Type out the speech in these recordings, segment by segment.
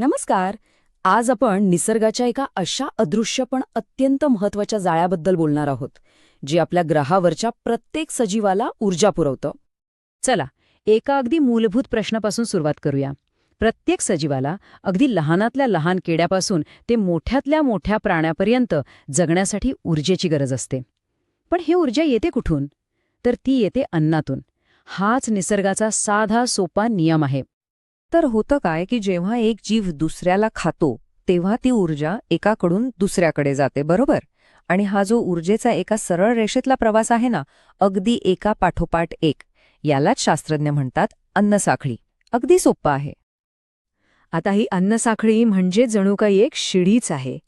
नमस्कार. आज आपण निसर्गाच्या एका अशा अदृश्य पण अत्यंत महत्त्वाच्या जाळ्याबद्दल बोलणार आहोत जे आपल्या ग्रहावरच्या प्रत्येक सजीवाला ऊर्जा पुरवतं. चला एका अगदी मूलभूत प्रश्नापासून सुरुवात करूया. प्रत्येक सजीवाला अगदी लहानातल्या लहान केड्यापासून ते मोठ्यातल्या मोठ्या प्राण्यापर्यंत जगण्यासाठी ऊर्जेची गरज असते. पण ही ऊर्जा येते कुठून? तर ती येते अन्नातून. हाच निसर्गाचा साधा सोपा नियम आहे. तर होतं काय की जेव्हा एक जीव दुसऱ्याला खातो तेव्हा ती ऊर्जा एकाकडून दुसऱ्याकडे जाते बरोबर? आणि हा जो ऊर्जेचा एका सरळ रेषेतला प्रवास आहे ना अगदी एका पाठोपाठ एक यालाच शास्त्रज्ञ म्हणतात अन्नसाखळी अगदी सोप्पं आहे. आता ही अन्नसाखळी म्हणजे जणू काही एक शिडीच आहे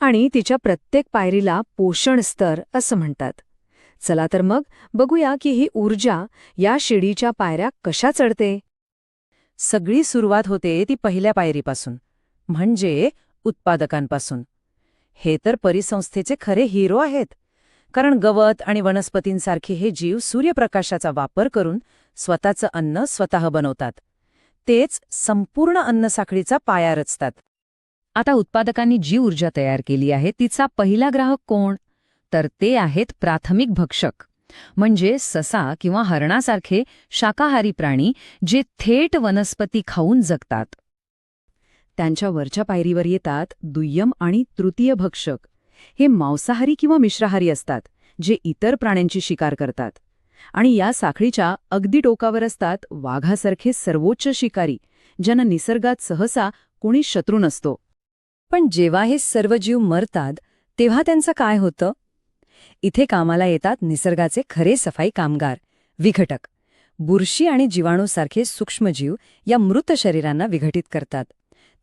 आणि तिच्या प्रत्येक पायरीला पोषण स्तर असं म्हणतात. चला तर मग बघूया की ही ऊर्जा या शिडीच्या पायऱ्या कशा चढते? सगळी सुरुवात होते ती पहिल्या पायरीपासून म्हणजे उत्पादकांपासून. हे तर परिसंस्थेचे खरे हिरो आहेत कारण गवत आणि वनस्पतींसारखे हे जीव सूर्यप्रकाशाचा वापर करून स्वतःचं अन्न स्वतः बनवतात. तेच संपूर्ण अन्नसाखळीचा पाया रचतात. आता उत्पादकांनी जी ऊर्जा तयार केली आहे तिचा पहिला ग्राहक कोण? तर ते आहेत प्राथमिक भक्षक. म्हणजे ससा किंवा हरणासारखे शाकाहारी प्राणी जे थेट वनस्पती खाऊन जगतात. त्यांच्या वरच्या पायरीवर येतात दुय्यम आणि तृतीय भक्षक. हे मांसाहारी किंवा मिश्राहारी असतात जे इतर प्राण्यांची शिकार करतात. आणि या साखळीच्या अगदी टोकावर असतात वाघासारखे सर्वोच्च शिकारी ज्यांना निसर्गात सहसा कोणी शत्रू नसतो. पण जेव्हा हे सर्व जीव मरतात तेव्हा त्यांचं काय होतं? इथे कामाला येतात निसर्गाचे खरे सफाई कामगार विघटक. बुरशी आणि जीवाणूसारखे सूक्ष्मजीव या मृत शरीरांना विघटित करतात.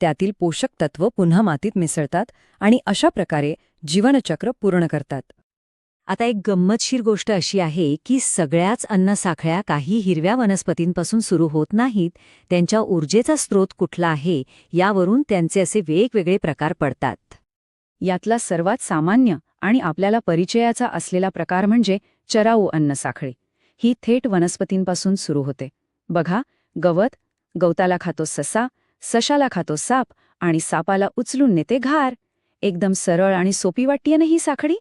त्यातील पोषक तत्व पुन्हा मातीत मिसळतात आणि अशा प्रकारे जीवनचक्र पूर्ण करतात. आता एक गंमतशीर गोष्ट अशी आहे की सगळ्याच अन्नसाखळ्या काही हिरव्या वनस्पतींपासून सुरू होत नाहीत त्यांच्या ऊर्जेचा स्रोत कुठला आहे यावरून त्यांचे असे वेगवेगळे प्रकार पडतात. यातला सर्वात सामान्य आणि आपल्याला परिचयाचा असलेला प्रकार म्हणजे चराऊ अन्न साखळी. ही थेट वनस्पतींपासून सुरू होते. बघा गवत गवताला खातो ससा सशाला खातो साप आणि सापाला उचलून नेते घार. एकदम सरळ आणि सोपी वाटतीये ना ही साखळी?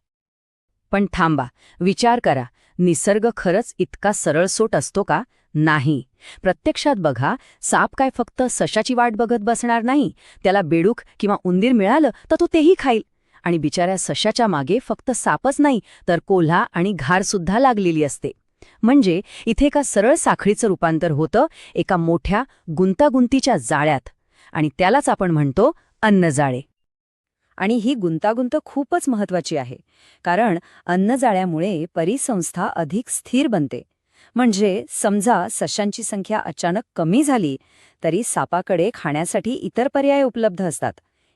पण थांबा विचार करा निसर्ग खरंच इतका सरळसोट असतो का? नाही. प्रत्यक्षात बघा साप काय फक्त सशाची वाट बघत बसणार नाही? त्याला बेडूक किंवा उंदीर मिळालं तर तो तेही खाईल. आणि बिचाऱ्या सशाच्या मागे फक्त सापच नाही तर कोल्हा आणि घारसुद्धा लागलेली असते. म्हणजे इथे एका सरळ साखळीचं रूपांतर होतं एका मोठ्या गुंतागुंतीच्या जाळ्यात. आणि त्यालाच आपण म्हणतो अन्नजाळे. आणि ही गुंतागुंत खूपच महत्वाची आहे कारण अन्नजाळ्यामुळे परिसंस्था अधिक स्थिर बनते. म्हणजे समजा सशांची संख्या अचानक कमी झाली तरी सापाकडे खाण्यासाठी इतर पर्याय उपलब्ध असतात.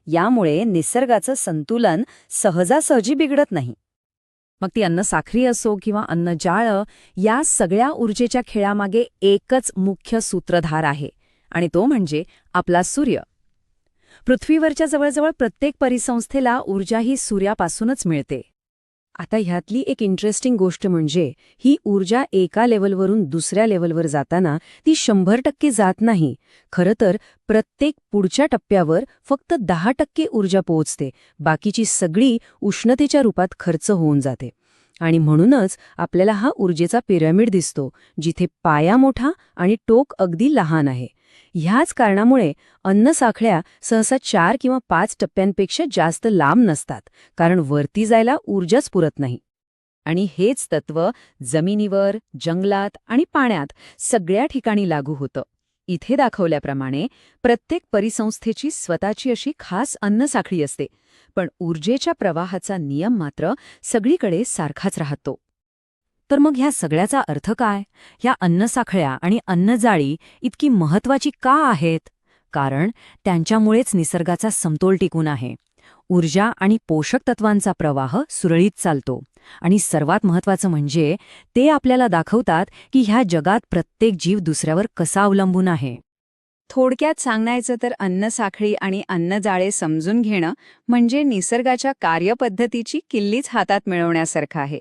यामुळे निसर्गाचं संतुलन सहजासहजी बिघडत नाही. मग ती अन्नसाखरी असो किंवा अन्नजाळं या सगळ्या ऊर्जेच्या खेळामागे एकच मुख्य सूत्रधार आहे आणि तो म्हणजे आपला सूर्य. पृथ्वीवरच्या जवळजवळ प्रत्येक परिसंस्थेला ऊर्जा ही सूर्यापासूनच मिळते. आता ह्यातली एक इंटरेस्टिंग गोष्ट म्हणजे ही ऊर्जा एका लेवलवरून दुसऱ्या लेवलवर जाताना ती शंभर टक्के जात नाही. खरं तर प्रत्येक पुढच्या टप्प्यावर फक्त दहा टक्के ऊर्जा पोहोचते. बाकीची सगळी उष्णतेच्या रूपात खर्च होऊन जाते. आणि म्हणूनच आपल्याला हा ऊर्जेचा पिरॅमिड दिसतो जिथे पाया मोठा आणि टोक अगदी लहान आहे. ह्याच कारणामुळे अन्नसाखळ्या सहसा चार किंवा पाच टप्प्यांपेक्षा जास्त लांब नसतात कारण वरती जायला ऊर्जाच पुरत नाही. आणि हेच तत्व जमिनीवर जंगलात आणि पाण्यात सगळ्या ठिकाणी लागू होतं. इथे दाखवल्याप्रमाणे प्रत्येक परिसंस्थेची स्वतःची अशी खास अन्नसाखळी असते पण ऊर्जेच्या प्रवाहाचा नियम मात्र सगळीकडे सारखाच राहतो. तर मग ह्या सगळ्याचा अर्थ काय? ह्या अन्नसाखळ्या आणि अन्नजाळी इतकी महत्वाची का आहेत? कारण त्यांच्यामुळेच निसर्गाचा समतोल टिकून आहे. ऊर्जा आणि पोषक तत्वांचा प्रवाह सुरळीत चालतो. आणि सर्वात महत्वाचं म्हणजे ते आपल्याला दाखवतात की ह्या जगात प्रत्येक जीव दुसऱ्यावर कसा अवलंबून आहे. थोडक्यात सांगायचं तर अन्नसाखळी आणि अन्नजाळे समजून घेणं म्हणजे निसर्गाच्या कार्यपद्धतीची किल्लीच हातात मिळवण्यासारखं आहे.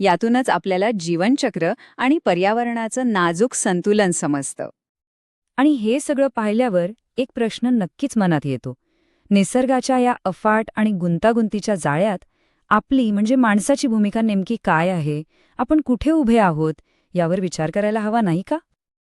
यातूनच आपल्याला जीवनचक्र आणि पर्यावरणाचं नाजूक संतुलन समजतं. आणि हे सगळं पाहिल्यावर एक प्रश्न नक्कीच मनात येतो. निसर्गाच्या या अफाट आणि गुंतागुंतीच्या जाळ्यात आपली म्हणजे माणसाची भूमिका नेमकी काय आहे? आपण कुठे उभे आहोत? यावर विचार करायला हवा नाही का?